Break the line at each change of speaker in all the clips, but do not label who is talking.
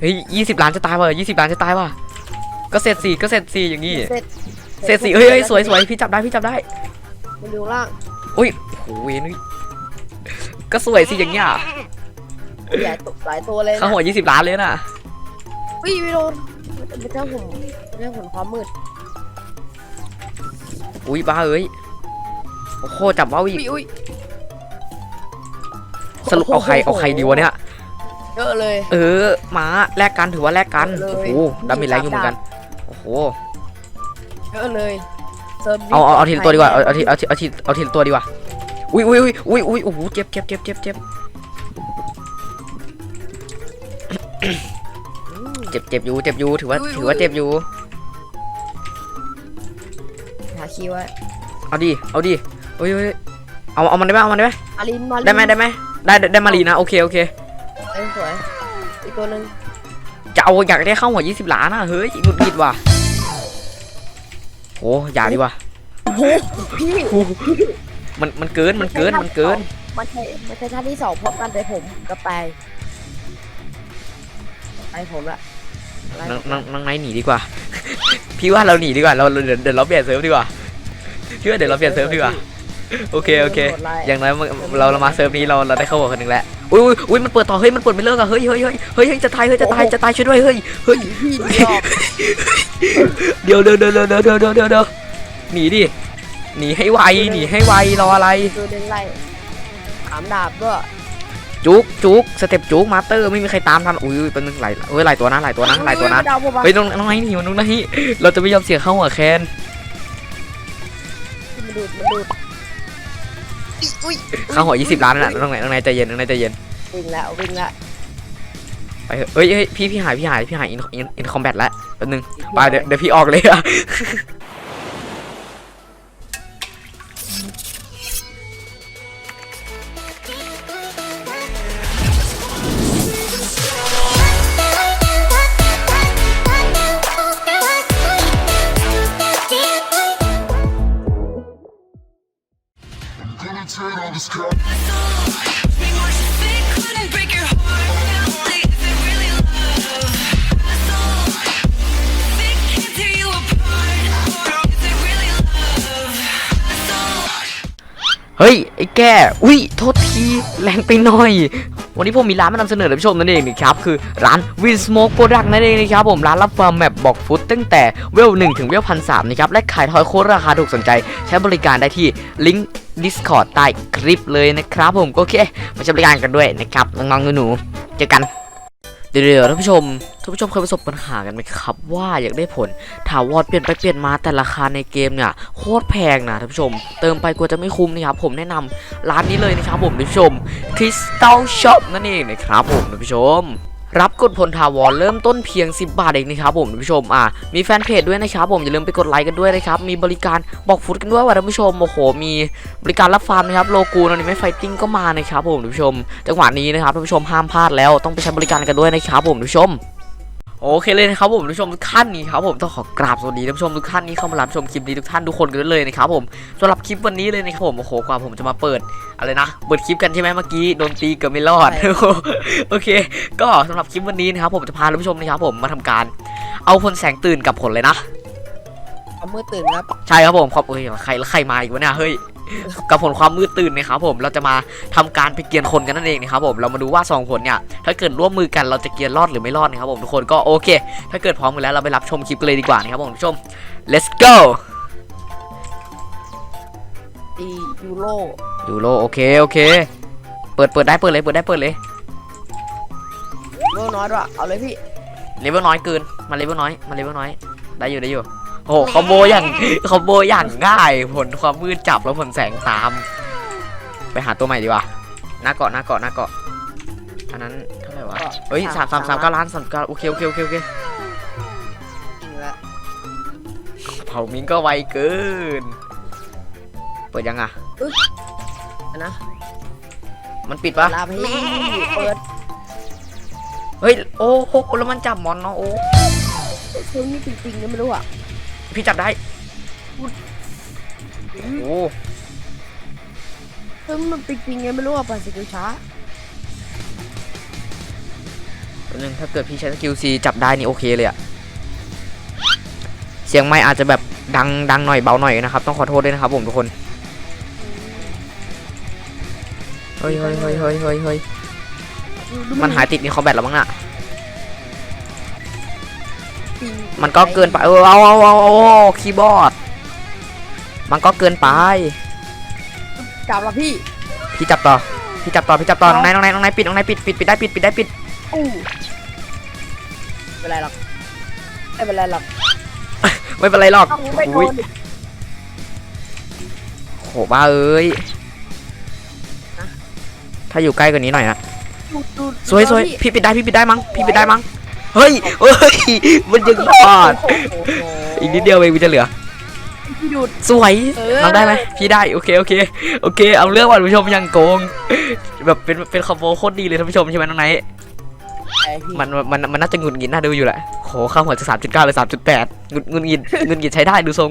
เฮ้ยยี่สิบล้านจะตายว่ะยี่สิบล้านจะตายว่ะก็เสร็จสี่ก็เสร็จสี่อย่างงี้
เสร็จ
เสร็จสี่เฮ้ยเฮ้ยสวยสวยพี่จับได้พี่จับได้
มันอยู่ข้างล่าง
อุ้ยโหเวนยก็สวยสิอย่างเงี้ย
ใหญ่ตัวหลายตัวเลย
เข้า
นะ
หัวยี่สิบล้านเลยน่ะ
อุ้ยไม่โดนไม่ใช่ผมไม่ใช่ผมความมืด
อุ้ยบ้าเอ้ยโอ้โหจับว่าวอีก
อุ้ยอุ้ย
สรุปเอาใครเอาใครดีวะเนี่ย
เยอะเลย
เออมาแลกกันถือว่าแลกกัน
เลย
โอ้โหดาเมจแรงอยู่เหมือนกันโอ้โห
เยอะเลยเซิร์ฟนี้
เอาเอาเอาทีละตัวดีกว่าเอาเอาทีเอาทีเอาทีเอาทีละตัวดีกว่าอุ้ยอุ้ยอุ้ยอุ้ยอุ้ยโอ้โหเจ็บเจ็บเจ็บเจ็บเจ็บ
อืม
เจ็บเจ็บอยู่เจ็บอยู่ถือว่าถือว่าเจ็บอยู่
หาคีย์ไว้
เอาดิเอาดิเอ้ยเอ้ยเอาเอามันได้ไหมเอามันได้ไหม
อารินมาริน
ได้ไหมได้ไหมได้ได้ได้มารีนะโอเคโอเค
เอ้ยสวย อีกตัวหนึ่ง
จะเอาอยากได้เข้าหัวยี่สิบล้านอะเฮ้ยหงุดหงิดว่ะโอ้อย่าดีว่ะ
โอ้โหพี่
มันมันเกินมันเกินมันเกิน
มันใช่มันใช่ท่าที่สองพบกันแต่ผมกับไปไปผมละอะไร
น้องน้องน้องไนท์หนีดีกว่า พี่ว่าเราหนีดีกว่าเราเราเดี๋ยวเดี๋ยวเราเปลี่ยนเซิร์ฟดีกว่าพี่ว่าเดี๋ยวเราเปลี่ยนเซิร์ฟดีกว่าโอเคโอเค
โดนไล่
อย่างน้อยมันเราเรามาเซิร์ฟนี้เราเราได้เข้าหัวคนหนึ่งแล้ว อุ้ยอุ้ยมันเปิดต่อเฮ้ยมันเปิดไม่เลิกอะเฮ้ยเฮ้ยเฮ้ยเฮ้ยจะตายเฮ้ยจะตายจะตายช่วยด้วยเฮ้ยเฮ้ยเดี๋ยวเดี๋ยวเดี๋ยวเดี๋ยวเดี๋ยวเดี๋ยวเดี๋ยวหนีดิหนีให้ไวหนีให้ไวรออะไร
ดูเดิไล่ถามดาบด้วย
จุกจุกสเต็ปจุกมาสเตอร์ไม่มีใครตามทันอุ้ยเป็นหลายเฮ้ยหลายตัวนะหลายตัวนะหลายตัวนะเฮ้ยน้องน้องไอ้หนีมันน้องไอ้เราจะไม่ยอมเสียเข้าหัวแคน
มัดูดมัดูด อุ้ย
เข้าหัว20ล้านนั่นแหละน้องไหนน้องไนท์ใจเย็นน้องไนท์ใจเย็น
วิ่งแล้ววิ่งแล้ว
ไปเถอะเอ้ยเฮ้ยพี่พี่หายพี่หายพี่หายอินอินอินคอมแบทแล้วแป๊บนึงไปเดี๋ยวเดี๋ยวพี่ออกเลยอะ เฮ้ย ไอ้แก อุ้ย โทษที แรงไปหน่อย วันนี้ผมมีร้านมานำเสนอท่านผู้ชมนั่นเองนะครับคือร้าน Win Smoke Product นั่นเองนะครับผมร้านรับฟาร์มแมปบอกฟุตตั้งแต่เวล1ถึงเวลพันสามนะครับและขายทอยโค้ดราคาถูกสนใจ ใช้บริการได้ที่ลิงก์ Discord ใต้คลิปเลยนะครับผมก็โอเคมาใช้บริการกันด้วยนะครับน้องๆหนูๆเจอกัน เดี๋ยวๆท่านผู้ชมท่านผู้ชมเคยประสบปัญหากันไหมครับ ว่าอยากได้ผลถาวรเปลี่ยนไปเปลี่ยนมาแต่ราคาในเกมเนี่ยโคตรแพงนะท่านผู้ชม เติมไปกลัวจะไม่คุ้มนะครับผมแนะนำร้านนี้เลยนะครับผมท่านผู้ชม Crystal Shop นั่นเองนะครับผมท่านผู้ชม รับกดผลถาวรเริ่มต้นเพียง 10 บาทเองนะครับผมท่านผู้ชมอะมีแฟนเพจด้วยนะครับผมอย่าลืมไปกดไลค์กันด้วยนะครับมีบริการบอกฟุตกันด้วยว่าท่านผู้ชมโอ้โหมีบริการรับฟาร์มนะครับโลกูนอนิเมะไฟติ้งก็มานะครับผมท่านผู้ชม จังหวะนี้นะครับท่านผู้ชมห้ามพลาดแล้วต้องไปใช้บริการกันด้วยนะครับผมท่านผู้ชม โอเคเลยนะครับผมท่านผู้ชมทุกท่านนี้ครับผมต้องขอกราบสวัสดีท่านผู้ชมทุกท่านที่เข้ามารับชมคลิปนี้ทุกท่านทุกคนกันเลยนะครับผมสำหรับคลิปวันนี้เลยนะครับผมโอ้โหกว่าผมจะมาเปิดอะไรนะเปิดคลิปกันใช่ไหมเมื่อกี้โดนตีเกือบไม่รอดโอเค ก็สำหรับคลิปวันนี้นะครับผมจะพาท่านผู้ชมนะครับผมมาทำการ เอาพลแสงตื่นกับผลเลยนะ
เอามือตื่นครับ
ใช่ครับผมครับเฮ้ยใครแล้วใครมาอีกวะเนี่ยเฮ้ย กับผลความมืดตื่นนะครับผมเราจะมาทำการไปเกียนคนกันนั่นเองนะครับผมเรามาดูว่าสองผลเนี่ยถ้าเกิดร่วมมือกันเราจะเกียนรอดหรือไม่รอดนะครับผมทุกคนก็โอเค ถ้าเกิดพร้อมกันแล้วเราไปรับชมคลิปกันเลยดีกว่านะครับผมทุกผู้ชม let's go
อียูโร
ยูโรโอเคโอเค เปิดเปิดได้เปิดเลยเปิดได้เปิดเลย
โลน้อยด้วยเอาเลยพี่
เลเวลน้อยเกินมาเลเวลน้อยมาเลเวลน้อยได้อยู่ได้อยู่ โอ้โหคอมโบอย่างคอมโบอย่างง่าย ผลความมืดจับแล้วผลแสงตาม ไปหาตัวใหม่ดีกว่าหน้าเกาะหน้าเกาะหน้าเกาะอันนั้นเท่าไหร่วะเฮ้ยสามสามสามเก้าล้านสามเก้าโอเคโอเคโอเคโอเค
จริงแล้ว
เผามิงก็ไวเกิน เปิดยังอะ
นะ
มันปิดปะ
ลาพี่เปิด
เฮ้ย โอ้โหแล้วมันจับมอนเนาะโอ้
เพิ่งนี่จริงๆเนี่ยไม่รู้อะ
พี่จับได้โอ้
เพิ่งมันจริงๆเนี่ยไม่รู้อะปั่นสกิลช้า
แป๊บนึงถ้าเกิดพี่ใช้สกิลซีจับได้นี่โอเคเลยอะเสียงไม่อาจจะแบบดังดังหน่อยเบาหน่อยนะครับ ต้องขอโทษด้วยนะครับผมทุกคนเฮ้ยเฮ้ยเฮ้ยเฮ้ยเฮ้ยเฮ้ย
ดู
มันหายติดในคอมแบทแล้วมั้งน่ะ
ปิง
มันก็เกินไปเออเอาเอาเอาเอาคีย์บอร์ด มันก็เกินไป
จับละพี่
พี่จับต่อ พี่จับต่อ พี่จับต่อ น้องนายน้องนายน้องนายปิด น้องนายปิด ปิด ปิดได้ ปิด ปิดได้ ปิด
อู้ไม่เป็นไรหรอกไม่เป็นไรหรอก
ไม่เป็นไรหรอก
ต้องไปโด
อุ้ย
นดิ
โหบ้าเอ้ย ถ้าอยู่ใกล้กว่านี้หน่อยนะ
ดูดู
สวยสวย
ดู
พี่ปิดได้ พี่ปิดได้มั้ง พี่ปิดได้มั้ง เฮ้ยเฮ้ย มันยังรอด
โอ้โห
อีกนิดเดียวเองมันจะเหลือ
พี่ดูด
สวย
เออ
น้องได้ไหมพี่ได้ โอเค โอเค โอเค เอาเรื่องว่ะท่านผู้ชมยังโกง แบบเป็น เป็นคอมโบโคตรดีเลยท่านผู้ชมใช่ไหมน้องไนท์
ไอ้พี่
มัน มัน มันน่าจะหงุดหงิดน่าดูอยู่แหละโหเข้าหัวจะสามจุดเก้าเลยสามจุดแปดงุดหงุดหงิดหงุดหงิดใช้ได้ดูทรง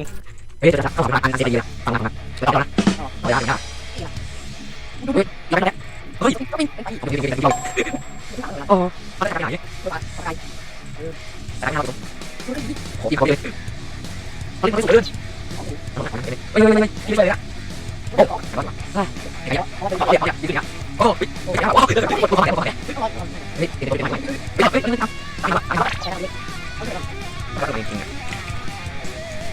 เฮ้ยจะเข้าหัวอันเสียดีละฟังนะฟังนะช่วยเอานะเอาละนะเฮ้ยยัง ไงเฮ้ย
ก็มีไอ้พี่
โอ้ยยังไงโอ้มาได้ขนาดนี้ได้ขนาดนี้โอ้ยขอเลยเฮ้ยเฮ้ยเฮ้ยเฮ้ยเฮ้ยเฮ้ยเฮ้ยกินไปเลยอะโอ้ยอย่างเงี้ยโอ้ยอย่างเงี้ยยืนอย่างเงี้ยโอ้ยอย่างเงี้ยโอ้ยเฮ้ยเฮ้ยเฮ้ยเฮ้ยเดี๋ยวเดี๋ยวเดี๋ยวเฮ้ยเฮ้ยเฮ้ยเฮ้ย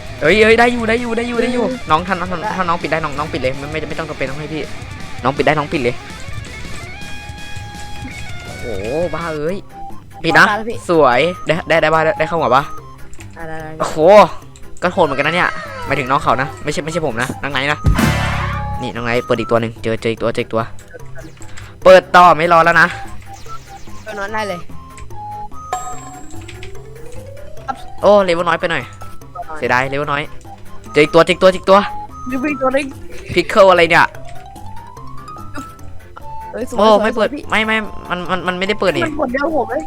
เฮ้ยเฮ้ยได้อยู่ได้อยู่ได้อยู่ได้อยู่น้องท่านท่านถ้าน้องปิดได้น้องน้องปิดเลยไม่ไม่ไม่ต้องจำเป็นต้องให้พี่น้องปิดได้น้องปิดเลยโอ้โห บ้าเอ้ยปิดนะ
ได้แล้วพี่
สวยได้ได้ได้บ้าได้ได้เข้าหัวปะ
อะได้ได้
โอ้โหก็โหดเหมือนกันนะเนี่ยหมายถึงน้องเขานะ ไม่ใช่ไม่ใช่ผมนะน้องไนท์นะนี่น้องไนท์เปิดอีกตัวหนึ่งเจอเจออีกตัวเจออีกตัว เปิดต่อไม่รอแล้วนะ
ตัวนอนได้เลย
โอ้เลเวลน้อยไปหน่อยเสียดายเลเวลน้อยเจออีกตัวเจออีกตัวเจออีกตัว
ดูพี่ตัวนึง
พิกเกิลอะไรเนี่ย
เฮ้ยสวย
โอ้
สวย
ไม่เปิด
สวยพี่
ไม่ไม่มันมันมันไม่ได้เปิดนี่
มันผลเดียวผมเลย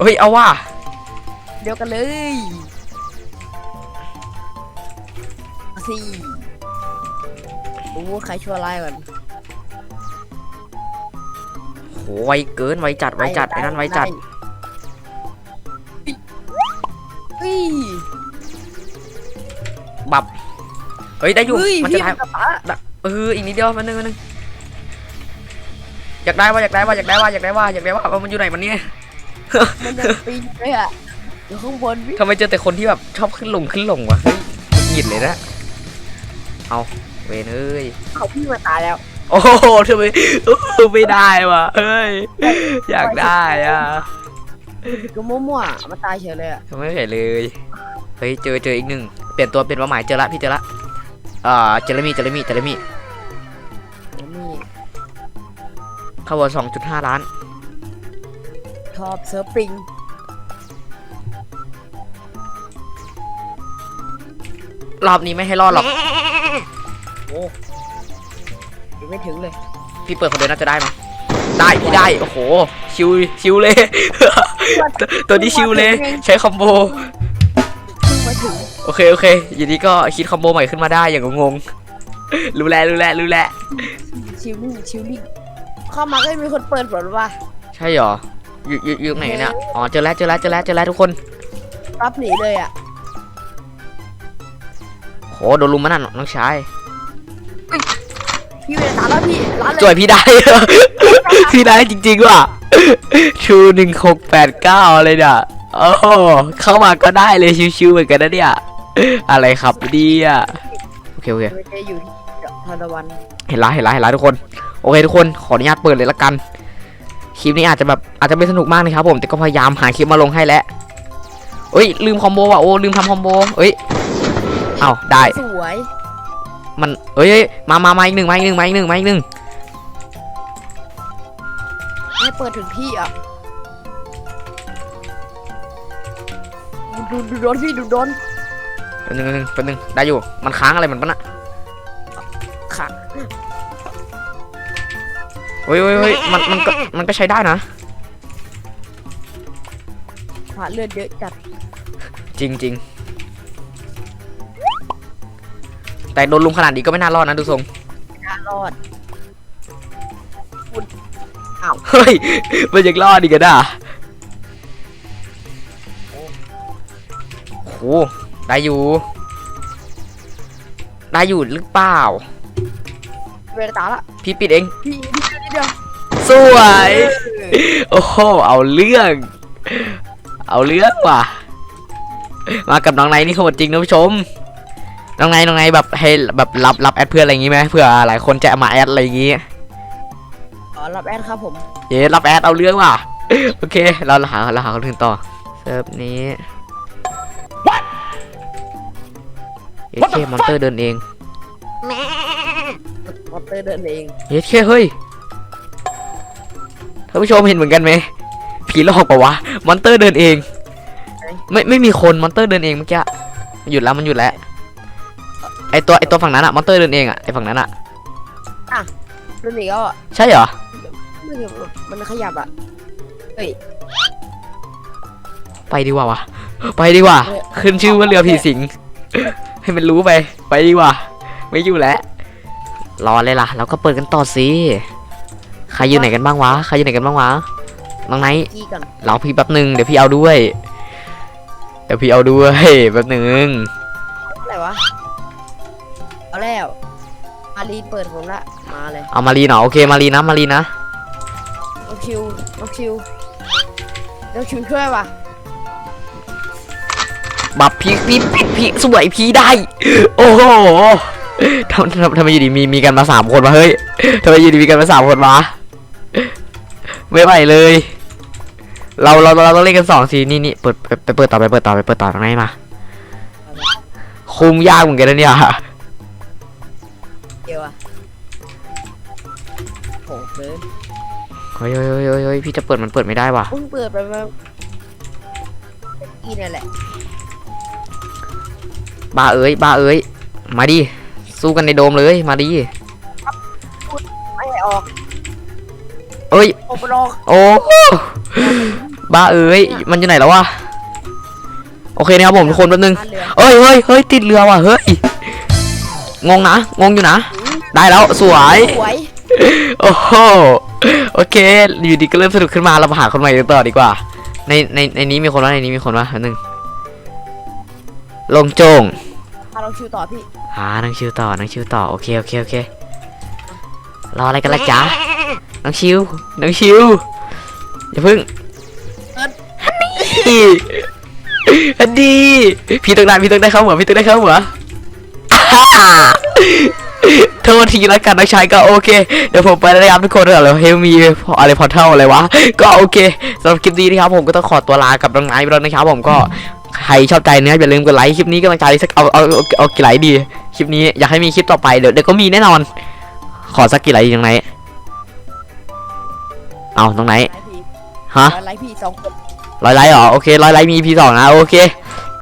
เฮ้ยเอาว่า
เดียวกันเลยเอาสี่โอ้ใครชั่วร้ายก่อน
โหไวเกินไวจัดไวจัดไอ้นั่นไวจัด
เฮ้ย
บับเฮ้ยได้อยู่
เฮ้ย
มันจะ
พี่
ทาย
กับป๋า
เอออีกนิดเดียวมันนึงมันนึง อยากได้ว่าอยากได้ว่าอยากได้ว่าอยากได้ว่าอยากได้ว่าเอามันอยู่ไหนมันเนี่ย
มันยังปีนเลยอะอยู่ข้างบนพี่
ทำไมเจอแต่คนที่แบบชอบขึ้นลงขึ้นลงวะเฮ้ยหงิดเลยนะเอาเวนเอ้ย
เขาพี่มาตายแล้ว
โอ้โหทำไมเออไม่ได้วะเฮ้ยอยากได้อะ
ก็มั่วๆมาตายเฉยเลยอะ
ทำไมไม่เห็นเลยเฮ้ยเจอเจออีกหนึ่งเปลี่ยนตัวเปลี่ยนเป้าหมายเจอละพี่เจอละอ่าเจอร์มี่เจอร์มี่เจอร์มี่ เข้าวัสองจุดห้าล้าน
ชอบเซิร์ฟปริง
รอบนี้ไม่ให้รอดหรอก
โอ้ยังไม่ถึงเลย
พี่เปิดคนเดียวน่าจะได้มั้ยได้พี่ได้ โอ้โห ชิว ชิวเลย ตัวตัวนี้ชิวเลย ใช้คอมโบ
เพิ่งมาถึง
โอเค โอเค อยู่ดีก็คิดคอมโบใหม่ขึ้นมาได้อย่างงงๆรู้แล้ว รู้แล้ว รู้แล้ว
ชิลลิ่งชิลลิ่ง เข้ามาก็มีคนเปิดผลว่า
ใช่เหรออยู่อยู่อยู่ไหนเนี่ยอ๋อเจอแล้วเจอแล้วเจอแล้วเจอแล้วทุกคน
ปั๊บหนีเลยอะ
โหโดนลุมมันน่ะน้องชาย
พี่เวลาตามแล้วพี่ร้านเล
จ่วย
ย
พี่ได้พี่ได้จริงๆว่ะชูหนึ่งหกแปดเก้าเลยเนี่ยโอ้โหเข้ามาก็ได้เลยชิวๆเหมือนกันนะเนี่ยอะไรครับเนี่ยโอเคโอเค
ไม่ได้อยู่ที่ทานตะวัน
เห็นละเห็นละเห็นละทุกคน โอเคทุกคนขออนุญาตเปิดเลยละกันคลิปนี้อาจจะแบบอาจจะไม่สนุกมากนะครับผมแต่ก็พยายามหาคลิปมาลงให้แล้วเอ้ยลืมคอมโบว่ะโอ้ลืมทำคอมโบเอ้ยเอาได้
สวย
มันเอ้ยเอ้ยมามามาอีกหนึ่งมาอีกหนึ่งมาอีกหนึ่งมาอีกหนึ่ง
ให้เปิดถึงที่อะดูดูโดนพี่ดูโดน
แป๊บนึงแป๊บนึงแป๊บนึงได้อยู่มันค้างอะไรมันปะน่ะ
ค่ะ
เฮ้ยเฮ้ยเฮ้ยมันมันก็มันก็ใช้ได้นะ
ผ่าเลือดเยอะจัด
จริงจริงแต่โดนลุมขนาดนี้ก็ไม่น่ารอดนะดูทรง
น่ารอด
เฮ้ยมันยังรอดอีกกันอะโหได้อยู่ ได้อยู่หรือเปล่า
เวลาตาละ
พี่ปิดเอง
พี่พี่ เดียว
สวย โอ้โห เอาเรื่อง เอาเรื่องว่ะ มากับน้องไนท์นี่โหดจริงนะผู้ชม น้องไนท์น้องไนท์แบบให้แบบรับรับแอดเพื่อนอะไรอย่างงี้ไหมเผื่อหลายคนจะมาแอดอะไรอย่างงี้
อ๋อรับแอดครับผม
เย้รับแอดเอาเรื่องว่ะ โอเค เราหาเราหาคนอื่นต่อ เซิร์ฟนี้เย้เคมอนเตอร์เดินเอง
มอเตอร์เดินเอง
เย้เคเฮ้ยท่านผู้ชมเห็นเหมือนกันไหมผีหลอกปะวะมอนเตอร์เดินเอง ไม่ไม่มีคนมอนเตอร์เดินเองเมื่อกี้หยุดแล้วมันหยุดแล้วไอตัวไอตัวฝั่งนั้นอะมอนเตอร์เดินเองอะไอฝั่งนั้นอะ
เดินเองก็
ใช่เหรอ
ไม่เห็นมันขยับอะ
ไปดีกว่าวะไปดีกว่า ขึ้นชื่อว่าเรือผีสิง ให้มันรู้ไป ไปดีกว่า ไม่อยู่แล้ว รอเลยล่ะ เราก็เปิดกันต่อสิ ใครอยู่ไหนกันบ้างวะใครอยู่ไหนกันบ้างวะน้องไนท์
กี้ก่อน
รอพี่แป๊บหนึ่งเดี๋ยวพี่เอาด้วยเดี๋ยวพี่เอาด้วยแป๊บหนึ่ง
อะไรวะเอาแล้วมารีนเปิดผมละมาเลย
เอามารีเนาะโอเคมารีนะมารีนะ
น้องคิวน้องคิวน้องคิวช่วยว่ะ
บับพี่พี่พี่พี่สวยพี่ได้ โอ้โหทำทำทำไมอยู่ดีมีมีกันมาสามคนวะเฮ้ยทำไมอยู่ดีมีกันมาสามคนวะ ไม่ไหวเลย เราเราเราต้องเล่นกันสองทีนี่นี่เปิดไปไปเปิดต่อไปเปิดต่อไปเปิดต่อตรงไหนมาคุมยากเหมือนกันนะเนี่ย
เดียวอะโหเกิน
เฮ้ยเฮ้ยเฮ้ยเฮ้ยเฮ้ยพี่จะเปิดมันเปิดไม่ได้ว่ะ
เพิ่งเปิดไปมาอีนี่นแหละ
บ้าเอ้ยบ้าเอ้ยมาดิสู้กันในโดมเลยมาดิ เอ้ย
ออกไปลอก
โอ้บ้าเอ้ย มันอยู่ไหนแล้ววะ โอเคนะครับผมทุกคนแป๊บนึง
ท่าเรือ
เอ้ยเฮ้ยเฮ้ยติดเรือว่ะ เฮ้ย งงนะ งงอยู่นะ ได้แล้วสวย
สวย
โอ้โห โอเค อยู่ดีก็เริ่มสนุกขึ้นมา เรามาหาคนใหม่กันต่อดีกว่า ใน ใน ในนี้มีคนวะในนี้มีคนวะอันหนึ่งลงโจง
มาลองชิวต่อพี่
อ่านั่งชิวต่อ นั่งชิวต่อ โอเค โอเค โอเค รออะไรกันล่ะจ๊ะ นั่งชิวนั่งชิว อย่าพึ่งนี่อันดีพี่ต้องได้พี่ต้องได้เข้าหัวพี่ต้องได้เข้าหัวอ่าโทษทีแล้วกันน้องชายก็โอเค เดี๋ยวผมไปแล้วนะครับทุกคนเดี๋ยวเฮลมีอะไรพอเท่าอะไรวะ ก็โอเคสำหรับคลิปนี้นะครับผมก็ต้องขอตัวลากับน้องไนท์ไปแล้วนะครับผมก็ใครชอบใจเนื้ออย่าลืมกดไลค์คลิปนี้ก็มาใจสักเอาเอาเอาเอากี่ไลค์ดี คลิปนี้อยากให้มีคลิปต่อไปเดี๋ยวเดี๋ยวก็มีแน่นอน ขอสักกี่ไลค์ดีน้องไนท์ เอาน้องไนท์
ไลฟ์พี่
ฮะ
ไลฟ์พี่สองคน
ร้อยไลค์เหรอ โอเคร้อยไลค์มี EP สองนะ โอเค